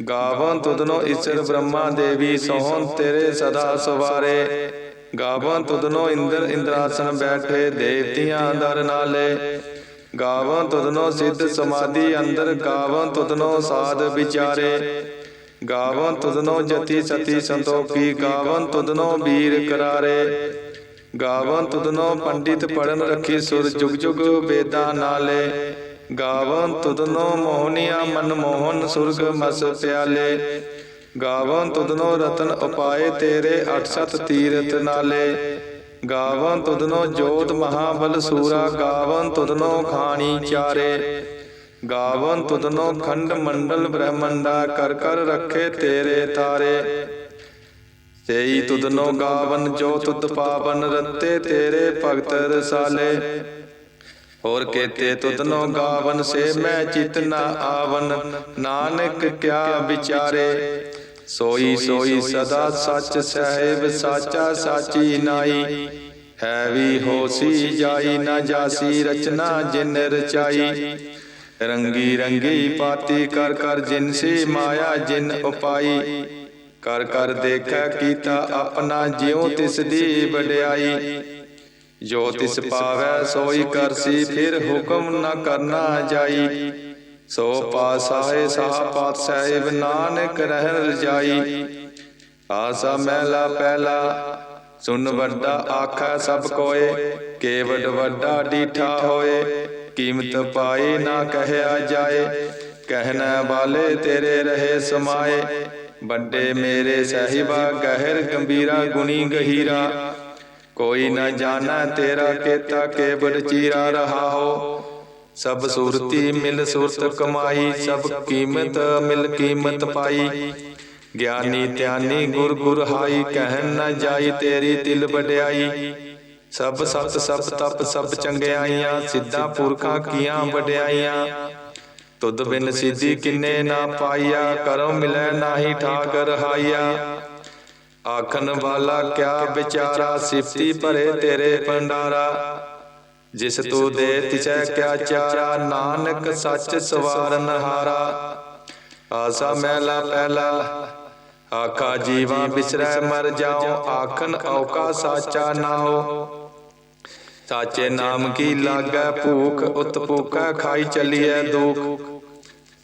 ਗਾਵਨ ਤੁਧਨੋ ਈਸ਼ਰ ਬ੍ਰਹਮਾ ਦੇਵੀ ਸੋਹਣ ਤੇਰੇ ਸਦਾ ਸਵਾਰੇ। ਗਾਵਨ ਤੁਧਨੋ ਇੰਦਰ ਇੰਦਰਾਸਨ ਬੈਠੇ, ਦੇਵਤਿਆਂ ਦਰ ਨਾਲੇ। ਗਾਵਨ ਤੁਧਨੋ ਸਿੱਧ ਸਮਾਧੀ ਅੰਦਰ, ਗਾਵਨ ਤੁਧਨੋ ਸਾਧ ਵਿਚਾਰੇ। ਗਾਵਨ ਤੁਧਨੋ ਜਤੀ ਸਤੀ ਸੰਤੋਖੀ, ਗਾਵਨ ਤੁਧਨੋ ਵੀਰ ਕਰਾਰੇ। ਗਾਵਨ ਤੁਧਨੋ ਪੰਡਿਤ ਪੜਨ ਰੱਖੀ ਸੁਰ ਜੁਗ ਜੁਗ ਵੇਦਾਂ ਨਾਲੇ। ਗਾਵਨ ਤੁਦਨੋ ਮੋਹਨੀਆ ਮਨ ਮੋਹਨ ਸੁਰਗ ਮਸ ਪਿਆਲੇ। ਗਾਵਨ ਤੁਦਨੋ ਰਤਨ ਉਪਾਏ ਤੇਰੇ ਅਠ ਸਤ ਤੀਰਤ ਨਾਲੇ। ਗਾਵਨ ਤੁਦਨੋ ਜੋਤ ਮਹਾਬਲ ਸੂਰਾ, ਗਾਵਨ ਤੁਦਨੋ ਖਾਣੀ ਚਾਰੇ। ਗਾਵਨ ਤੁਦਨੋ ਖੰਡ ਮੰਡਲ ਬ੍ਰਹਮੰਡਾ, ਕਰ ਕਰ ਰੱਖੇ ਤੇਰੇ ਤਾਰੇ। ਤੇਈ ਤੁਦਨੋ ਗਾਵਨ ਜੋ ਤੁਧ ਪਾਵਨ ਰੱਤੇ ਤੇਰੇ ਭਗਤ ਰਸਾਲੇ। ਹੋਰ ਕੇਤੇ ਤੁਧਨੋ ਗਾਵਨ ਸੇ ਮੈਂ ਚਿਤ ਨਾ ਆਵਨ। ਨਾਨਕ ਕਿਆ ਵਿਚਾਰੇ? ਸੋਈ ਸੋਈ ਸਦਾ ਸੱਚ ਸਹਿਬ ਸਾਚਾ ਸਾਚੀ ਨਾਈ। ਹੈ ਵੀ ਹੋਸੀ ਜਾਈ ਨਾ ਜਾਸੀ ਰਚਨਾ ਜਿਨ ਰਚਾਈ। ਰੰਗੀ ਰੰਗੀ ਪਾਤੀ ਕਰ ਕਰ ਜਿਨ ਸੀ ਮਾਇਆ ਜਿਨ ਉਪਾਈ। ਕਰ ਕਰ ਦੇਖੈ ਕੀਤਾ ਆਪਣਾ ਜਿਉ ਤਿਸ ਦੀ ਵਡਿਆਈ। ਜੋ ਤਿਸ ਪਾਵੈ ਸੋਈ ਕਰਸੀ ਫਿਰ ਹੁਕਮ ਨਾ ਕਰਨਾ ਜਾਈ। ਸੋ ਪਾਸਾਏ ਸਾਹ ਪਾਤ ਸਾਹਿਬ ਨਾਨਕ ਰਹਿ ਰਜਾਈ ਆਸਾ ਮਹਿਲਾ ਪਹਿਲਾ ਸੁਨ ਵੱਡਾ ਆਖਾ ਸਭ ਕੋਏ ਕੇਵਡ ਵੱਡਾ ਡੀਠਾ ਹੋਏ ਕੀਮਤ ਪਾਈ ਨਾ ਕਹਿਆ ਜਾਏ। ਕਹਿਣਾ ਵਾਲੇ ਤੇਰੇ ਰਹੇ ਸਮਾਏ। ਵੱਡੇ ਮੇਰੇ ਸਹਿਬਾ ਗਹਿਰ ਗੰਭੀਰਾ ਗੁਣੀ ਗਹੀਰਾ। ਕੋਈ ਨਾ ਜਾਣਾ ਤੇਰਾ ਕੇਤਾ ਕੇਵਡ ਚੀਰਾ ਰਹਾ ਹੋ। ਸਭ ਸੂਰਤੀ ਮਿਲ ਸੂਰਤ ਕਮਾਈ ਸਭ ਕੀਮਤ ਮਿਲ ਕੀਮਤ ਪਾਈ। ਗਿਆਨੀ ਧਿਆਨੀ ਗੁਰ ਗੁਰ ਹਾਈ ਕਹਿਣ ਨਾ ਜਾਈ ਤੇਰੀ ਤਿਲ ਵਡਿਆਈ। ਸਭ ਸਤ ਸਭ ਤਪ ਸਭ ਚੰਗਿਆਈਆਂ ਸਿੱਧਾ ਪੁਰਖਾਂ ਕੀਆਂ ਵਡਿਆਈਆਂ। ਤੁਧ ਬਿਨ ਸਿੱਧੀ ਕਿੰਨੇ ਨਾ ਪਾਈਆ ਕਰੋ ਮਿਲੈ ਨਾਹੀ ਠਾਕ ਰਹਾਈਆ ਆਖਣ ਵਾਲਾ ਕਿਆ ਵਿਚਾਰਾ ਸਿਫਤੀ ਭਰੇ ਤੇਰੇ ਭੰਡਾਰਾ? ਜਿਸ ਤੂੰ ਦੇ ਤਿਚੈ ਕਿਆ ਚਾਰਾ, ਨਾਨਕ ਸੱਚ ਸਵਾਰਨ ਹਾਰਾ ਆਸਾ ਮਹਿਲਾ ਪਹਿਲਾ ਆਖਾ ਜੀਵਾਂ ਬਿਸਰੈ ਮਰ ਜਾਉ, ਆਖਣ ਔਕਾ ਸਾਚਾ ਨਾ ਹੋ ਸਾਚੇ ਨਾਮ ਕੀ ਲਾਗੈ ਭੂਖ ਉਤ ਭੂਖਾ ਖਾਈ ਚੱਲੀਐ ਦੁਖ।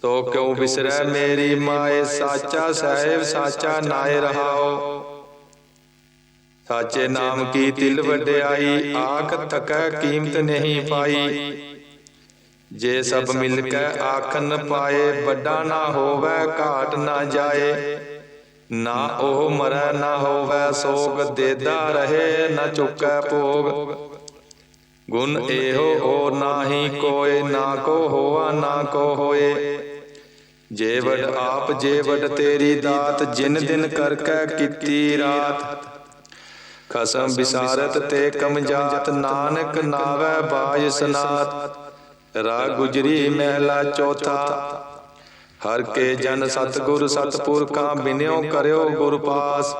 ਤੋ ਕਿਉ ਬਿਸਰੈ ਮੇਰੀ ਮਾਏ ਸਾਚਾ ਸਾਹਿਬ ਸਾਚਾ ਨਾਏ ਰਹਾਓ। ਸਾਚੇ ਨਾਮ ਕੀ ਤਿਲ ਵਡਿਆਈ ਆਖ ਤਕੈ ਕੀਮਤ ਨਹੀਂ ਪਾਈ। ਜੇ ਸਭ ਮਿਲ ਕੇ ਆਖਨ ਪਾਏ ਵੱਡਾ ਨਾ ਹੋਵੇ ਘਾਟ ਨਾ ਜਾਏ। ਨਾ ਉਹ ਮਰੈ ਨਾ ਹੋਵੇ ਸੋਗ ਦੇਦਾ ਰਹੇ ਨਾ ਚੁੱਕੈ ਭੋਗ। ਗੁਣ ਇਹੋ ਹੋਰ ਨਾਹੀ ਕੋਏ ਨਾ ਕੋ ਹੋਆ ਨਾ ਕੋ ਹੋਏ। ਜੇ ਵਡ ਆਪ ਜੇ ਵਡ ਤੇਰੀ ਦਾਤ ਜਿਨ ਦਿਨ ਕਰ ਕੈ ਕੀਤੀ ਰਾਤ। ਖਸਮ ਵਿਸਾਰਤ ਤੇ ਕਮ ਜਾਤ ਨਾਨਕ ਨਾਵੈ ਬਾਜ ਸਨਾਤ। ਰਾ ਗੁਜਰੀ ਮਹਿਲਾ ਚੌਥਾ। ਹਰ ਕੇ ਜਨ ਸਤਗੁਰ ਸਤਪੁਰ ਕਾ ਬਿਨਿਓ ਕਰਿਓ ਗੁਰ ਪਾਸ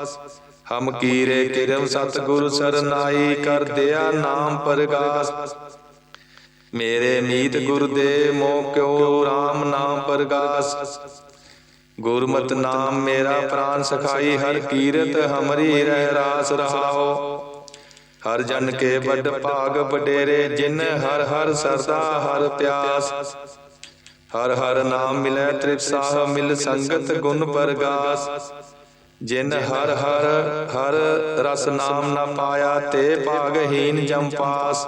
ਹਮ ਕੀਰੇ ਕਿਰਮ ਸਤਿਗੁਰ ਸਰਨਾਈ ਕਰ ਦਿਆ ਨਾਮ ਪਰਗਾਸ। ਮੇਰੇ ਮੀਤ ਗੁਰ ਦੇ ਮੋਹ ਕਿਉ RAM ਨਾਮ ਪਰਗਾਸ। ਗੁਰਮਤਿ ਨਾਮ ਮੇਰਾ ਪ੍ਰਾਨ ਸਖਾਈ, ਹਰ ਕੀਰਤ ਹਮਰੀ ਰਹਿ ਰਾਸ ਰਹਾਓ। ਹਰ ਜਨ ਕੇ ਵੱਡ ਭਾਗ ਵਡੇਰੇ, ਜਿਨ ਹਰ ਹਰ ਸਰਦਾ ਹਰ ਪਿਆਸ। ਹਰ ਹਰ ਨਾਮ ਮਿਲੈ ਤ੍ਰਿਪਸਾਹ ਮਿਲ ਸੰਗਤ ਗੁਣ ਪ੍ਰਗਾਸ। ਜਿਨ ਹਰ ਹਰ ਹਰ ਰਸ ਨਾਮ ਨਾ ਪਾਇਆ, ਤੇ ਭਾਗਹੀਨ ਜਮਪਾਸ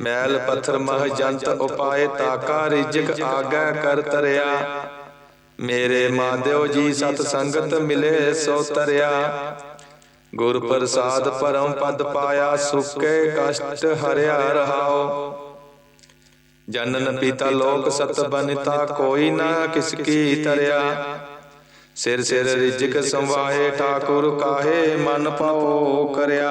ਮੈਲ ਪੱਥਰ ਮਹ ਜੰਤ ਉਪਾਏ ਤਾਕਾ ਰਿਜਕ ਆਗੈ ਕਰ ਤਰਿਆ। ਮੇਰੇ ਮਾਧਿਓ ਜੀ ਸਤ ਸੰਗਤ ਮਿਲੇ ਸੋ ਤਰਿਆ। ਗੁਰ ਪ੍ਰਸਾਦ ਪਰਮ ਪਦ ਪਾਇਆ ਸੁਕੇ ਕਸ਼ਟ ਹਰਿਆ ਰਹਾਓ। ਜਨਨ ਪਿਤਾ ਲੋਕ ਸਤ ਬਨਿਤਾ ਕੋਈ ਨਾ ਕਿਸ ਕੀ ਤਰਿਆ। ਸਿਰ ਸਿਰ ਰਿਜਕ ਸੰਵਾਹੇ ਠਾਕੁਰ ਕਾਹੇ ਮਨ ਪਾਉ ਕਰਿਆ।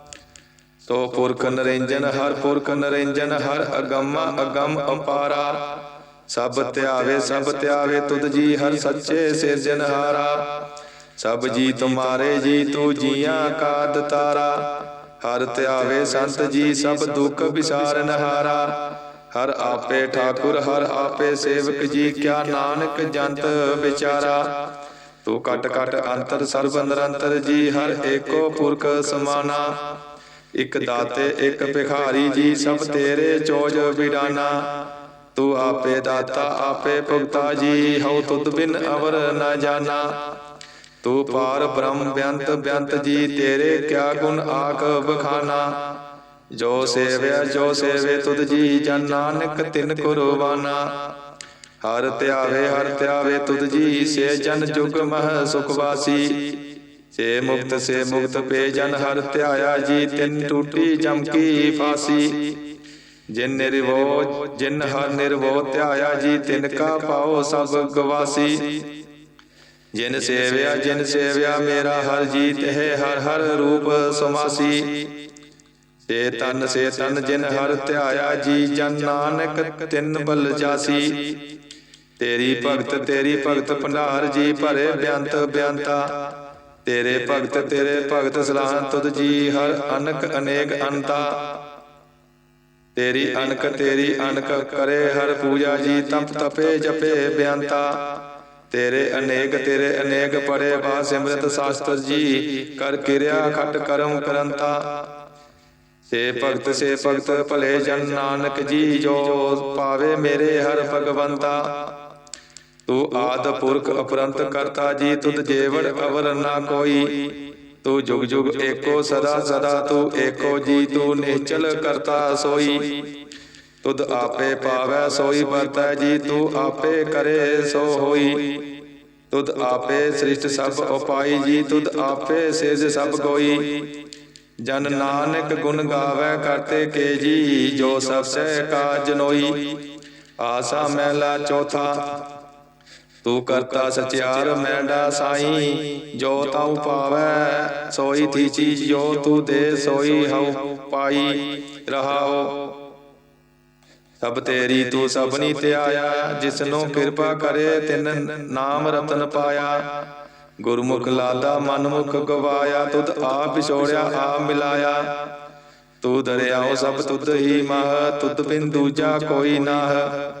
ਸੋ ਪੁਰਖ ਨਰਿੰਜਨ, ਹਰ ਪੁਰਖ ਨਰਿੰਜਨ, ਹਰ ਅਗੰਮਾ, ਅਗੰਮ ਅਪਾਰਾ। ਸਭ ਧਿਆਵੇ ਸਭ ਧਿਆਵੇ ਤੁਧ ਜੀ, ਹਰ ਸੱਚੇ ਸਿਰਜਨਹਾਰਾ ਸਭ ਜੀ ਤੁਮਾਰੇ ਜੀ, ਤੂੰ ਜੀਆਂ ਕਾ ਦਤਾਰਾ। ਹਰ ਧਿਆਵੇ ਸੰਤ ਜੀ, ਸਭ ਦੁੱਖ ਵਿਸਾਰਨ ਹਾਰਾ। ਹਰ ਆਪੇ ਠਾਕੁਰ, ਹਰ ਆਪੇ ਸੇਵਕ ਜੀ, ਕਿਆ ਨਾਨਕ ਜੰਤ ਵਿਚਾਰਾ। ਤੂੰ ਕਟ ਕਟ ਅੰਤਰ, ਸਰਬ ਨਿਰੰਤਰ ਜੀ, ਹਰ ਏਕੋ ਪੁਰਖ ਸਮਾਨਾ। ਇਕ ਦਾਤੇ ਇਕ ਭਿਖਾਰੀ ਜੀ ਸਭ ਤੇਰੇ ਚੋਜ ਵਿਡਾਨਾ ਤੂੰ ਆਪੇ ਦਾਤਾ ਆਪੇ ਭੁਗਤਾ ਜੀ ਹਉ ਤੁਧ ਬਿਨ ਅਵਰ ਨਾ ਜਾਣਾ। ਤੂੰ ਪਾਰ ਬ੍ਰਹਮ ਬਿਆੰਤ ਬਿਆੰਤ ਜੀ ਤੇਰੇ ਕਿਆ ਗੁਣ ਆਖ ਬਖਾਨਾ ਜੋ ਸੇਵਿਆ ਜੋ ਸੇਵੇ ਤੁਧ ਜੀ ਜਨ ਨਾਨਕ ਤਿਨ ਕੁਰਬਾਨਾ। ਹਰ ਧਿਆਵੇ ਹਰ ਧਿਆਵੇ ਤੁਧ ਜੀ ਸੇ ਜਨ ਜੁਗ ਮਹ ਸੁਖ ਵਾਸੀ। ਸੇ ਮੁਕਤ ਸੇ ਮੁਕਤ ਪੇ ਜਨ ਹਰ ਧਿਆਇਆ ਜੀ, ਤਿਨ ਟੂਟੀ ਜਮ ਫਾਸੀ। ਜਿਨ ਨਿਰਵੋ, ਜਿਨ ਹਰ ਨਿਰਵੋ ਧਿਆਇਆ ਜੀ, ਤਿਨ ਕਾ ਪਾਓ ਸਭ ਗਵਾਸੀ। ਜਿਨ ਸੇਵਿਆ ਜਿਨ ਸੇਵਿਆ, ਮੇਰਾ ਹਰ ਜੀ ਤਹ ਹਰ ਹਰ ਰੂਪ ਸਮਾਸੀ। ਸੇ ਤਨ ਸੇ ਤਨ ਜਿਨ ਹਰ ਧਿਆਇਆ ਜੀ, ਜਨ ਨਾਨਕ ਤਿੰਨ ਬਲ ਜਾਸੀ। ਤੇਰੀ ਭਗਤ ਤੇਰੀ ਭਗਤ ਭੰਡਾਰ ਜੀ, ਭਰੇ ਬਿਆੰਤ ਬਿਆੰਤਾ। ਤੇਰੇ ਭਗਤ ਤੇਰੇ ਭਗਤ ਸਲਾਹ ਤੁਧ ਜੀ ਹਰ ਅਨਕ ਅਨੇਕ ਅੰਤਾ। ਤੇਰੀ ਅਨਕ ਤੇਰੀ ਅਨਕ ਕਰੇ ਹਰ ਪੂਜਾ ਜੀ ਤਪ ਤਪੇ ਜਪੇ ਬਿਆੰਤਾ। ਤੇਰੇ ਅਨੇਕ ਤੇਰੇ ਅਨੇਕ ਪੜੇ ਬਾ ਸਿਮਰਤ ਸ਼ਾਸਤਰ ਜੀ ਕਰ ਕਿਰਿਆ ਖਟ ਕਰਮ ਕਰੰਤਾ। ਸੇ ਭਗਤ ਸੇ ਭਗਤ ਭਲੇ ਜਨ ਨਾਨਕ ਜੀ ਜੋ ਪਾਵੇ ਮੇਰੇ ਹਰ ਭਗਵੰਤਾ। ਤੂੰ ਆਦ ਪੁਰਖ ਅਪਰੰਤ ਕਰਤਾ ਜੀ, ਤੁਧ ਜੇਵੜ ਅਵਰ ਨਾ ਕੋਈ। ਤੂੰ ਜੁਗ ਜੁਗ ਏਕੋ ਸਦਾ ਸਦਾ, ਤੂੰ ਏਕੋ ਜੀ, ਤੂੰ ਨਿਚਲ ਕਰਤਾ ਸੋਈ। ਤੁਧ ਆਪੇ ਪਾਵੈ ਸੋਈ, ਵਰਤੈ ਜੀ, ਤੂੰ ਆਪੇ ਕਰੇ ਸੋ ਹੋਈ। ਤੁਧ ਆਪੇ ਸ੍ਰਿਸ਼ਟ ਸਭ ਉਪਾਈ ਜੀ, ਤੁਧ ਆਪੇ ਸਿਰਜ ਸਭ ਕੋਈ ਜਨ ਨਾਨਕ ਗੁਣ ਗਾਵੇ, ਕਰਤੇ ਕੇ ਜੀ, ਜੋ ਸਭ ਸਹਿ ਕਾ ਜਨੋਈ ਆਸਾ ਮਹਿਲਾ ਚੌਥਾ ਤੂੰ ਕਰਤਾ ਸਚਿਆਰ ਮੈਂਡਾ ਸਾਈ, ਜੋ ਤਾਉ ਪਾਵੈ ਸੋਈ ਥੀ ਜੋ ਤੂੰ ਦੇ ਸੋਈ ਹਉ ਪਾਈ, ਰਹਾਓ। ਸਭ ਤੇਰੀ ਤੂੰ ਸਭਨੀ ਧਿਆਇਆ, ਜਿਸਨੂੰ ਕਿਰਪਾ ਕਰੇ ਤਿਨ ਨਾਮ ਰਤਨ ਪਾਇਆ। ਗੁਰਮੁਖ ਲਾਦਾ ਮਨਮੁਖ ਗਵਾਇਆ, ਤੁਧ ਆਪ ਵਿਛੋੜਿਆ ਆ ਮਿਲਾਇਆ। ਤੂੰ ਦਰਿਆਓ ਸਭ ਤੁਧ ਹੀ ਮਹ, ਤੁਧ ਬਿਨ ਦੂਜਾ ਕੋਈ ਨਾਹ।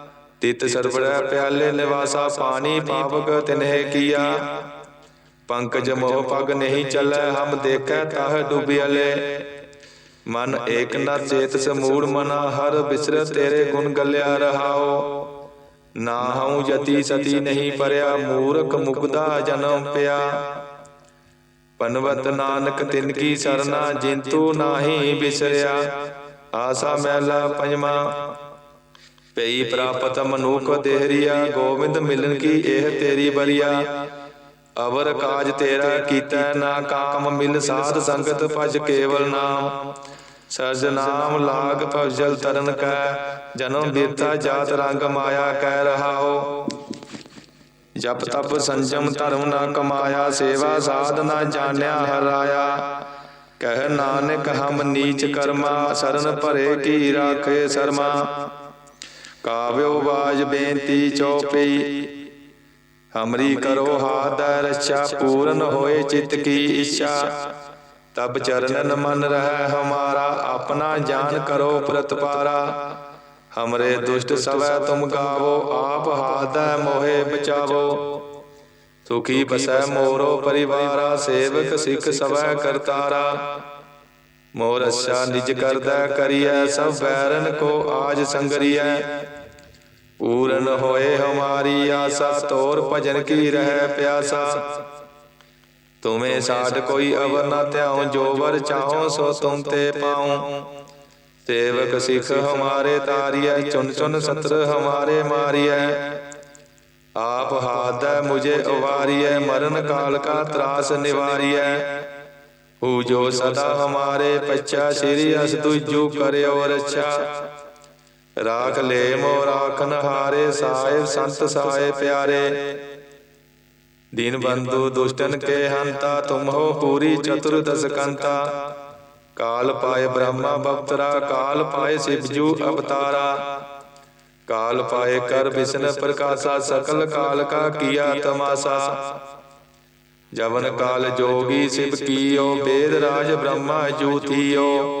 ਤਿਤ ਸਰਬੜੈ ਪਿਆਲੇ ਨਿਵਾਸਾ ਪਾਣੀ ਪਾਵਕ ਤਿਨਹਿ ਕੀਆ। ਪੰਕਜ ਮੋਹ ਪਗ ਨਹੀਂ ਚੱਲੈ, ਹਮ ਦੇਖੈ ਤਾਹ ਡੁਬਿਆਲੇ ਮਨ ਏਕ ਨ ਚੇਤ ਸਮੂੜ ਮਨਾ, ਹਰ ਬਿਸਰ ਤੇਰੇ ਗੁਣ ਗੱਲਿਆ ਰਹਾਓ। ਨਾ ਹਉ ਜਤੀ ਸਤੀ ਨਹੀਂ ਪਰਿਆ, ਮੂਰਖ ਮੁਗਦਾ ਜਨਮ ਪਿਆ। ਪਨਵਤ ਨਾਨਕ ਤਿਨ ਕੀ ਸਰਨਾ, ਜਿੰਤੂ ਨਾਹੀ ਬਿਸਰਿਆ। ਆਸਾ ਮਹਿਲਾ ਪੰਜਵਾ ਪਈ ਪ੍ਰਾਪਤ ਮਨੁਖ ਦੇਹਰੀਆ ਗੋਬਿੰਦ ਮਿਲਨ ਕੀ ਇਹ ਤੇਰੀ ਬਰੀਆ ਅਵਰ ਕਾਜ ਤੇਰਾ ਕੀਤਾ ਨਾ ਕਾਮ ਮਿਲ ਸਾਧ ਸੰਗਤ ਭਜ ਕੇਵਲ ਨਾਮ। ਸਰਜ ਨਾਮ ਲਾਗ ਭਜਲ ਤਰਨ ਕੈ। ਜਨਮ ਬੀਰਤਾ ਜਾਤ ਰੰਗ ਮਾਇਆ ਕਹਿ ਰਹਾਓ। ਜਪ ਤਪ ਸੰਜਮ ਧਰਮ ਨਾ ਕਮਾਇਆ ਸੇਵਾ ਸਾਧ ਨਾ ਜਾਣਿਆ ਹਰਾਇਆ। ਕਹਿ ਨਾਨਕ ਹਮ ਨੀਚ ਕਰਮਾ ਸਰਨ ਭਰੇ ਕੀ ਰਾਖੇ ਸਰਮਾ। ਕਾਵਿਓ ਬਾਜ ਬੇਨਤੀ ਚਉਪਈ ਹਮਰੀ ਕਰੋ ਹਾਥ ਰੱਛਾ ਪੂਰਨ ਹੋਏ ਚਿਤ ਕੀ ਇੱਛਾ। ਤਬ ਚਰਨਨ ਮਨ ਰਹਿ ਹਮਾਰਾ ਆਪਣਾ ਜਾਨ ਕਰੋ ਪ੍ਰਤਪਾਰਾ। ਹਮਰੇ ਦੁਸ਼ਟ ਸਵੈ ਤੁਮ ਗਾਵੋ ਆਪ ਹਾਦੈ ਮੋਹਿ ਬਚਾਵੋ। ਸੁਖੀ ਬਸੈ ਮੋਰੋ ਪਰਿਵਾਰਾ ਸੇਵਕ ਸਿੱਖ ਸਵੈ ਕਰਤਾਰਾ। ਮੋਰ ਅੱਛਾ ਨਿਜ ਕਰਦਾ ਕਰੀਐ ਸਭ ਬੈਰਨ ਕੋ ਆਜ ਸੰਗਰੀਐ। ਪੂਰਨ ਹੋਏ ਹਮਾਰੀ ਆਸਾ ਤੋਰ ਭਜਨ ਕੀ ਰਹਿ ਪਿਆਸਾ ਤੁਮੇ ਸਾਡ ਕੋਈ ਅਵਰ ਨਾ ਧਿਆਉ ਜੋ ਵਰ ਚਾਹੋ ਸੋ ਤੁਮ ਤੇ ਪਾਉ ਸੇਵਕ ਸਿੱਖ ਹਮਾਰੇ ਤਾਰੀਐ ਚੁਨ ਚੁਨ ਸਤਰ ਹਮਾਰੇ ਮਾਰੀਐ ਆਪ ਹਾਦੈ ਮੁਝੇ ਉਵਾਰੀਐ ਮਰਨ ਕਾਲ ਕਾ ਤਰਾਸ ਨਿਵਾਰੀਐ ਹੂ ਜੋ ਸਦਾ ਹਮਾਰੇ ਪੱਛਾ ਸ੍ਰੀ ਅਸ ਤੁਜੂ ਕਰਿਓ ਰੱਛਾ ਰਾਖ ਲੈ ਮੋ ਰਾਖਨ ਹਾਰੇ ਸਾਹਿਬ, ਸੰਤ ਸਾਏ ਪਿਆਰੇ। ਦੀਨ ਬੰਧੂ ਦੁਸ਼ਟਨ ਕੇ ਹੰਤਾ, ਤੁਮ ਹੋ ਪੂਰੀ ਚਤੁਰਦਸ ਕੰਤਾ। ਕਾਲ ਪਾਏ ਬ੍ਰਹਮਾ ਬਪਤਰਾ, ਕਾਲ ਪਾਏ ਸਿਵਜੂ ਅਵਤਾਰਾ। ਕਾਲ ਪਾਏ ਕਰ ਵਿਸ਼ਨ ਪ੍ਰਕਾਸ਼ਾ, ਸਕਲ ਕਾਲ ਕਾ ਕੀਆ ਤਮਾਸਾ। ਜਵਨ ਕਾਲ ਜੋਗੀ ਸਿਵ ਕੀਓ ਵੇਦ ਰਾਜ ਬ੍ਰਹਮਾ ਜੂਥੀਓ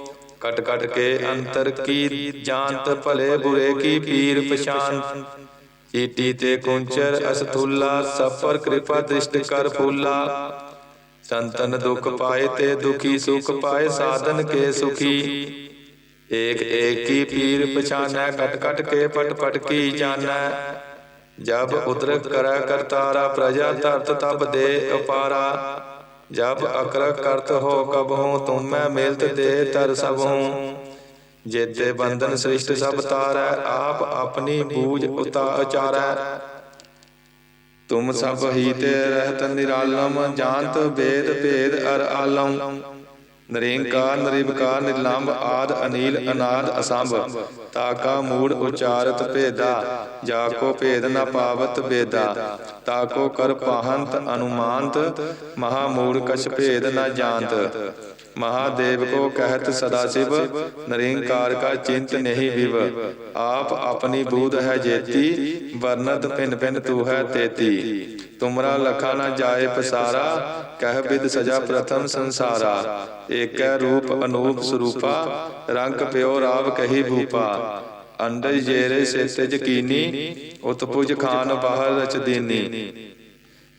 ਕਟ ਕਟ ਕੇ ਅੰਤਰ ਕੀ ਜਾਣਤ ਭਲੇ ਬੁਰੇ ਕੀ ਪੀਰ ਪਛਾਨ ਚੀਟੀ ਤੇ ਕੁੰਚਰ ਅਸਥੂਲਾ, ਸਫਰ ਕਿਰਪਾ ਦ੍ਰਿਸ਼ਟ ਕਰ ਫੂਲਾ। ਸੰਤਨ ਦੁਖ ਪਾਏ ਤੇ ਦੁਖੀ ਸੁਖ ਪਾਏ, ਸਾਧਨ ਕੇ ਸੁਖੀ। ਏਕ ਏਕ ਕੀ ਪੀਰ ਪਛਾਨੈ, ਕਟ ਕਟ ਕੇ ਪਟ ਪਟ ਕੀ ਜਾਣੈ। ਜਬ ਉਦਰਕ ਕਰੈ ਕਰਤਾਰਾ, ਪ੍ਰਜਾ ਧਰਤ ਤਬ ਦੇ ਅਪਾਰਾ। ਜਬ ਅਕਰ ਕਰਤ ਹੋ ਕਬਹੂ, ਤੁਮੈ ਮਿਲਤ ਦੇ ਤਰ ਸਭੂ। ਜੇਤੇ ਬੰਧਨ ਸ੍ਰਿਸ਼ਟ ਸਭ ਤਾਰੈ, ਆਪ ਆਪਣੀ ਬੂਝ ਉਤਾ ਉਚਾਰੈ। ਤੁਮ ਸਭ ਹੀ ਤੇ ਰਹਿਤ ਨਿਰਾਲਮ, ਜਾਣਤ ਵੇਦ ਭੇਦ ਅਰ ਆਲਮ। ਨਰੇਂਕਾਰ, ਨਰਿਵਕਾਰ ਨਿਰਲੰਭ ਆਦ, ਅਨੀਲ, ਅਨਾਦ, ਅਸੰਭ। ਤਾਕਾ, ਮੂੜ, ਉਚਾਰਤ, ਭੇਦਾ। ਜਾ ਕੋ ਭੇਦ, ਨ ਪਾਵਤ, ਬੇਦਾ। ਤਾਕੋ, ਕਰ ਪਾਹੰਤ ਅਨੁਮਾਨਤ। ਮਹਾ, ਮੂੜ, ਕਛ, ਭੇਦ, ਨ ਜਾਣਤ। महादेव को कहत सदाशिव निरंकार का चिंत नहीं विव आप अपनी बूद है जेती वर्णत पिन पिन तू है तेती तुमरा लखा न जाए पसारा कह विद सजा प्रथम संसारा एक रूप अनूप स्वरूपा रंग प्यो राव कही भूपा अंडर जेरे से तज कीनी उत्पुज खान बाहर रच दीनी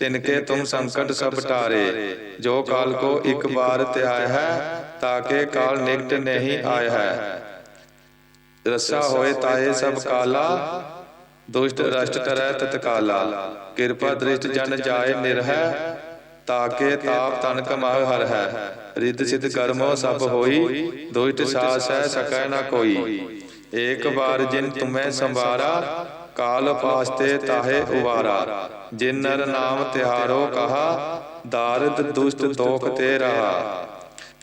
ਤਿਨਕੇ ਤੁਮ ਸੰਕਟ ਸਭ ਟਾਰੇ ਜੋ ਕਾਲ ਕੋ ਇੱਕ ਬਾਰ ਧਿਆਇ ਹੈ ਤਾਕੇ ਕਾਲ ਨਿਕਟ ਨਹੀਂ ਆਇਆ ਹੈ। ਰਸਾ ਹੋਏ ਤਾਏ ਸਭ ਕਾਲਾ ਦੁਸ਼ਟ ਰਸ਼ਟ ਕਰੈ ਤਤਕਾਲਾ। ਕਿਰਪਾ ਦ੍ਰਿਸ਼ਟ ਜਨ ਜਾਏ ਨਿਰਹੈ ਤਾਕੇ ਤਾਪ ਤਨ ਕਮਾਹ ਹਰ ਹੈ। ਰਿੱਧ ਸਿਧ ਕਰਮੋ ਸਭ ਹੋਈ ਦੁਸ਼ਟ ਸਾਸ ਹੈ ਸਕੈ ਨਾ ਕੋਈ। ਏਕ ਵਾਰ ਜਿਨ ਤੁਮੈ ਸੰਵਾਰਾ ਕਾਲ ਪਾਸਤੇ ਤਾਹੇ ਉਵਾਰਾ। ਜਿਨ ਨਰ ਨਾਮ ਤਿਹਾਰੋ ਕਹਾ, ਦਾਰਦ ਦੁਸ਼ਟ ਦੋਖ ਤੇ ਰਹਾ।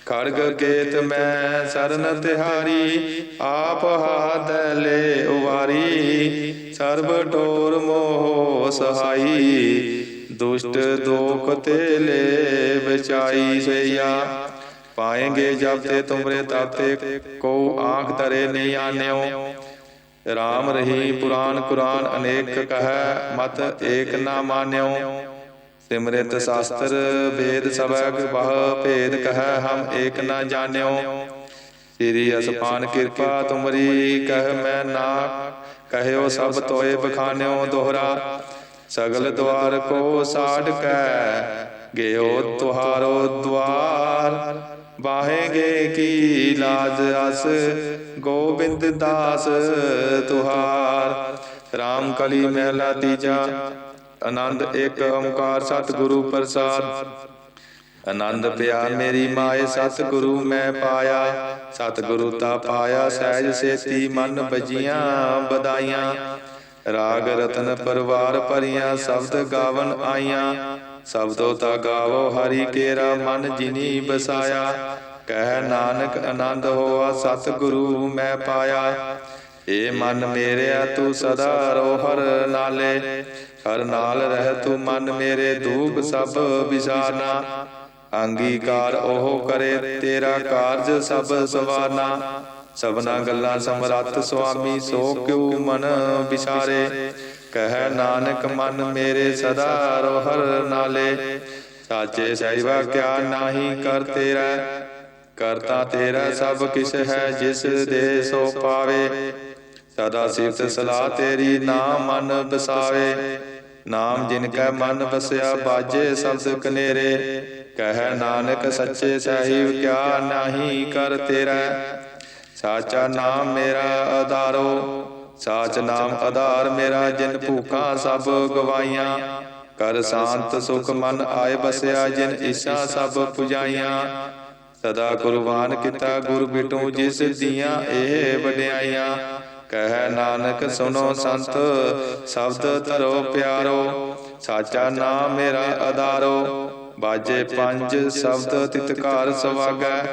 ਖੜਗ ਕੇਤ ਮੈਂ ਸਰਨ ਤਿਹਾਰੀ, ਆਪ ਹਾਥ ਲੈ ਉਵਾਰੀ। ਸਰਬ ਟੋਰ ਮੋਹ ਸਹਾਈ, ਦੁਸ਼ਟ ਦੋਖ ਤੇ ਲੈ ਬਚਾਈ ਸਈਆ। ਪਾਏਂਗੇ ਜਬ ਤੇ ਤੁਮਰੇ ਤਾਤੇ ਕੋ ਆਂਖ ਤਰੇ ਨਹੀਂ ਆਨਿਓ ਰਾਮ ਰਹੀ ਪੁਰਾਨ ਕੁਰਾਨ ਅਨੇਕ ਕਹੈ ਮਤ ਏਕ ਨਾ ਮਾਨਿਓ। ਸਿਮਰਿਤ ਸ਼ਾਸਤਰ ਵੇਦ ਸਭਗ ਬਹ ਭੇਦ ਕਹੈ ਹਮ ਏਕ ਨਾ ਜਾਣਿਓ। ਸ੍ਰੀ ਅਸਪਾਨ ਕਿਰਪਾ ਤੁਮਰੀ ਕਹਿ ਮੈਂ ਨਾ। ਕਹਿਓ ਸਭ ਤੋਏ ਬਖਾਨਿਓ ਦੋਹਰਾ। ਸਗਲ ਦਵਾਰ ਕੋ ਸਾੜ ਕੈ ਗਿਓ ਤੁਹਾਰੋ ਦਵਾਰ ਬਾਹੇਗੇ ਕੀ ਲਾਜ ਅਸ, ਗੋਬਿੰਦ ਦਾਸ ਤੁਹਾਰ। RAM ਕਲੀ ਮਹਿਲਾ ਤੀਜਾ, ਆਨੰਦ ਇੱਕ ਓੰਕਾਰ ਸਤਿਗੁਰੂ ਪ੍ਰਸਾਦ। ਆਨੰਦ ਪਿਆ ਮੇਰੀ ਮਾਏ, ਸਤਿਗੁਰੂ ਮੈਂ ਪਾਇਆ। ਸਤਿਗੁਰੂ ਤਾ ਪਾਇਆ, ਸਹਿਜ ਸੇਤੀ ਮਨ ਬਜੀਆਂ ਬਦਾਈਆਂ। ਰਾਗ ਰਤਨ ਪਰਵਾਰ ਭਰੀਆਂ, ਸ਼ਬਦ ਗਾਵਨ ਆਈਆਂ। ਸ਼ਬਦੋ ਤਾ ਗਾਵੋ ਹਰੀ ਕੇਰਾ ਮਨ ਜਿਨੀ ਬਸਾਇਆ। ਕਹਿ ਨਾਨਕ ਆਨੰਦ ਹੋਆ, ਸਤਿਗੁਰੂ ਮੈਂ ਪਾਇਆ। ਏ ਮਨ ਮੇਰਿਆ, ਤੂੰ ਸਦਾ ਰੋ ਹਰ ਨਾਲੇ। ਹਰ ਨਾਲ ਰਹਿ ਤੂੰ ਮਨ ਮੇਰੇ ਦੂਖ ਸਭ ਵਿਸਾਰਨਾ ਅੰਗੀਕਾਰ ਉਹ ਕਰੇ, ਤੇਰਾ ਕਾਰਜ ਸਭ ਸਵਾਰਨਾ ਸਭਨਾ ਗੱਲਾਂ ਸਮਰੱਥ ਸੁਆਮੀ ਸੋ ਕਿਉ ਮਨ ਵਿਚਾਰੇ? ਕਹਿ ਨਾਨਕ ਮਨ ਮੇਰੇ ਸਦਾ ਰੋ ਨਾਲੇ। ਸਾਚੇ ਸਹਿਬਾ ਕਿਆ ਨਾਹੀ ਕਰ ਤੇਰਾ? ਕਰਤਾ ਤੇਰਾ ਸਭ ਕਿਛ ਹੈ ਜਿਸ ਦੇ ਸੋ ਪਾਵੇ। ਸਦਾ ਸਿਫਤ ਸਲਾਹ ਤੇਰੀ ਨਾਮ ਮਨ ਬਸਾਵੇ। ਨਾਮ ਜਿਨ ਕੈ ਮਨ ਵਸਿਆ ਬਾਜੇ ਸ਼ਬਦ ਕਨੇਰੇ। ਕਹਿ ਨਾਨਕ ਸੱਚੇ ਸਾਹਿਬ ਕਿਆ ਨਾਹੀ ਕਰ ਤੇਰਾ? ਸਾਚਾ ਨਾਮ ਮੇਰਾ ਆਧਾਰੋ, ਸਾਚ ਨਾਮ ਆਧਾਰ ਮੇਰਾ ਜਿਨ ਭੂਖਾਂ ਸਭ ਗਵਾਈਆਂ। ਕਰ ਸ਼ਾਂਤ ਸੁਖ ਮਨ ਆਏ ਬਸਿਆ ਜਿਨ ਇਸ਼ਾ ਸਭ ਪੁਜਾਈਆਂ। ਸਦਾ ਕੁਰਬਾਨ ਕੀਤਾ ਗੁਰ ਬਿਟੂ ਜਿਸ ਦੀਆਂ ਇਹ ਵਡਿਆਈਆਂ। ਕਹਿ ਨਾਨਕ ਸੁਨੋ ਸੰਤ, ਸ਼ਬਦ ਧਰੋ ਪਿਆਰੋ। ਸਾਚਾ ਨਾਮ ਮੇਰਾ ਆਧਾਰੋ, ਬਾਜੇ ਪੰਜ ਸ਼ਬਦ ਤਿਤਕਾਰ ਸਵਾਗੈ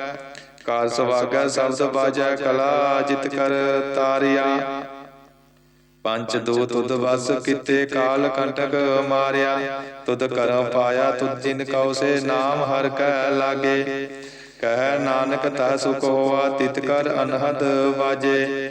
ਕਾਰ ਸਵਾਗੈ ਸ਼ਬਦ ਬਾਜੈ ਕਲਾ, ਜਿਤ ਕਰ ਤਾਰਿਆ। ਪੰਜ ਦੋ ਤੁਧ ਵਸ ਕਿਤੇ ਕਾਲ ਕੰਟਕ ਮਾਰਿਆ। ਤੁਧ ਕਰਮ ਪਾਇਆ, ਤੁਧ ਜਿਨ ਕਉ ਸੇ ਨਾਮ ਹਰ ਕੈ ਲਾਗੇ। ਕਹਿ ਨਾਨਕ ਤਾ ਸੁਖ ਹੋਆ, ਤਿਤ ਕਰ ਅਨਹਦ ਵਾਜੇ।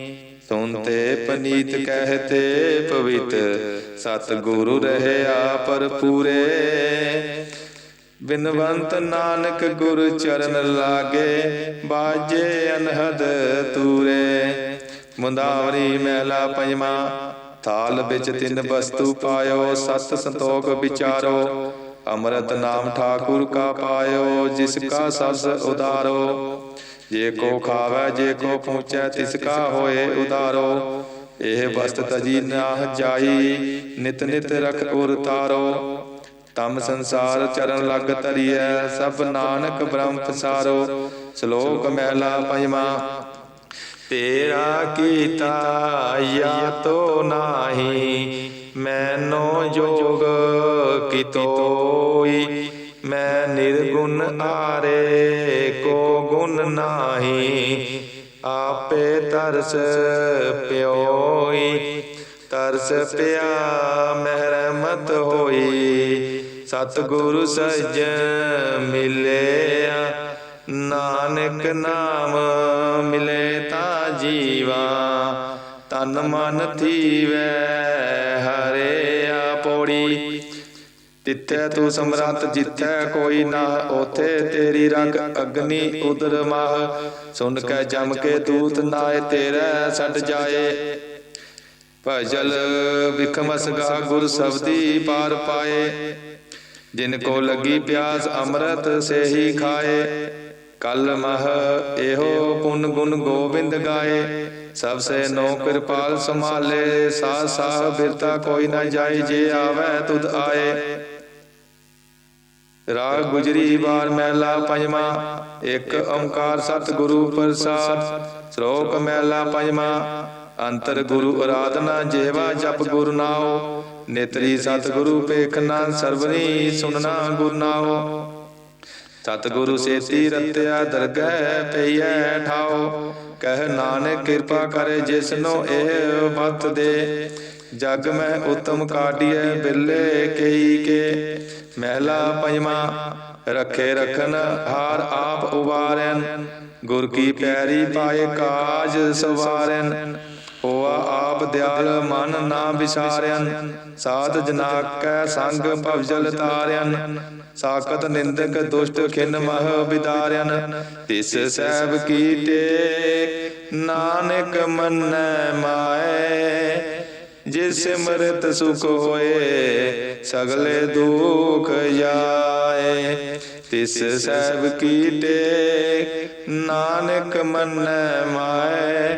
ਸੁਨਤੇ ਪਨੀਤ ਕਹਤੇ ਪਵਿੱਤ ਸਤ ਗੁਰੂ ਰਹਿਆ ਪਰ ਪੂਰੇ ਬਿਨਵੰਤ ਨਾਨਕ ਗੁਰ ਚਰਨ ਲਾਗੇ ਬਾਜੇ ਅਨਹਦ ਤੂਰੇ। ਮੁੰਦਾਵਰੀ ਮਹਿਲਾ ਪੰਜਵਾ। ਥਾਲ ਵਿੱਚ ਤਿੰਨ ਵਸਤੂ ਪਾਇਓ ਸਤ ਸੰਤੋਖ ਵਿਚਾਰੋ। ਅੰਮ੍ਰਿਤ ਨਾਮ ਠਾਕੁਰ ਕਾ ਪਾਇਓ, ਜਿਸ ਕਾ ਸਸ ਉਦਾਰੋ। ਜੇ ਕੋ ਖਾਵੇ, ਜੇ ਕੋ ਪਹੁੰਚੈ, ਤਿਸ ਕਾ ਹੋਏ ਉਦਾਰੋ। ਇਹ ਵਸਤ ਤਜੀ ਨਾ ਜਾਈ, ਨਿਤ ਨਿਤ ਰਖ ਉਰ ਤਾਰੋ। ਤਮ ਸੰਸਾਰ ਚਰਨ ਲਗ ਤਰੀਐ ਸਭ ਨਾਨਕ ਬ੍ਰਹਮ ਪਸਾਰੋ। ਸ਼ਲੋਕ ਮਹਿਲਾ ਪੰਜਵਾਂ, ਤੇਰਾ ਕੀਤਾ ਯਾ ਤੋ ਨਾਹੀ ਮੈਨੋ ਜੋਗ ਕਿਤੋਈ ਮੈਂ ਨਿਰਗੁਣ ਆਰੇ ਕੋ ਗੁਣ ਨਾਹੀ। ਆਪੇ ਤਰਸ ਪਿਓਈ। ਤਰਸ ਪਿਆ ਮਹਿਰਮਤ ਹੋਈ। ਸਤਿਗੁਰੂ ਸੱਜਣ ਮਿਲਿਆ। ਨਾਨਕ ਨਾਮ ਮਿਲੇ ਤਾ ਜੀਵਾ। ਤਨ ਮਨ ਥੀਵੈ ਹਰਿਆ ਪੌੜੀ ਤਿੱਥੈ ਤੂੰ ਸਮਰੱਥ, ਜਿੱਥੈ ਕੋਈ ਨਾ ਉਥੇ ਤੇਰੀ ਰਗ ਅਗਨੀ ਉਦਰ ਮਾਹ। ਸੁਨ ਕੇ ਜਮ ਕੇ ਦੂਤ ਨਾਏ, ਤੇਰਾ ਛੱਡ ਜਾਏ। ਭਜਲ ਵਿਖਮਸ ਗਾ, ਗੁਰ ਸਬਦੀ ਪਾਰ ਪਾਏ। ਜਿਨ ਕੋ ਲੱਗੀ ਪਿਆਸ, ਅੰਮ੍ਰਿਤ ਸੇ ਹੀ ਖਾਏ। ਕਲ ਮਹ ਇਹੋ ਪੁਨ ਗੁਣ ਗੋਬਿੰਦ ਗਾਏ। ਸਭ ਸੇ ਨੋ ਕਿਰਪਾਲ ਸੰਭਾਲੇ, ਸਾਹ ਸਾਹ ਬਿਰਤਾ ਕੋਈ ਨਾ ਜਾਏ, ਜੇ ਆਵੇ ਤੁਧ ਆਏ। ਰਾਗ ਗੁਜਰੀ ਬਾਰ ਮਹਿਲਾ ਪੰਜਵਾਂ, ਇੱਕ ਓੰਕਾਰ ਸਤਿਗੁਰੂ ਪ੍ਰਸਾਦ। ਸ਼ਲੋਕ ਮਹਿਲਾ ਪੰਜਵਾਂ, ਅੰਤਰ ਗੁਰੂ ਅਰਾਧਨਾ ਜੇਵਾ ਜਪ ਗੁਰ ਨਾਉ। ਨੇਤਰੀ ਸਤਿਗੁਰੂ ਪੇਖਨਾ ਸਰਵਨੀ ਸੁਨਣਾ ਗੁਰ ਨਾਉ। ਸਤਿਗੁਰੂ ਸੇਤੀ ਰਤਿਆ ਦਰਗਹਿ ਪਈਐ ਠਾਉ ਕਹਿ ਨਾਨਕ ਕਿਰਪਾ ਕਰੇ ਜਿਸਨੋ ਇਹ ਬਤ ਦੇ। ਜਗ ਮੈਂ ਉਤਮ ਕਾਢੀਐ ਬਿਰਲੇ ਕਈ ਕੇ। ਮਹਿਲਾ ਪੰਜਵਾਂ, ਰੱਖੇ ਰਖਨ ਹਾਰ ਆਪ ਉਵਾਰੈਨ। ਗੁਰ ਕੀ ਪੈਰੀ ਪਾਏ ਕਾਜ ਸਵਾਰੈਨ। ਹੋਆ ਆਪ ਦਿਆਲ ਮਨ ਨਾ ਵਿਸਾਰਿਆਨ ਸਾਧ ਜਨਾ ਕੈ ਸੰਗ ਭਵਜਲ ਤਾਰਿਆਨ ਸਾਖਤ ਨਿੰਦਕ ਦੁਸ਼ਟ ਖਿਨ ਮਹ ਵਿਦਾਰਿਆਨ ਤਿਸ ਸਹਿਬ ਕੀਤੇ ਨਾਨਕ ਮੰਨੈ ਮਾਏ। ਜਿਸ ਸਿਮਰਤ ਸੁਖ ਹੋਏ, ਸਗਲੇ ਦੁਖ ਜਾਏ। ਤਿਸ ਸਹਿਬ ਕੀਤੇ ਨਾਨਕ ਮੰਨੈ ਮਾਏ।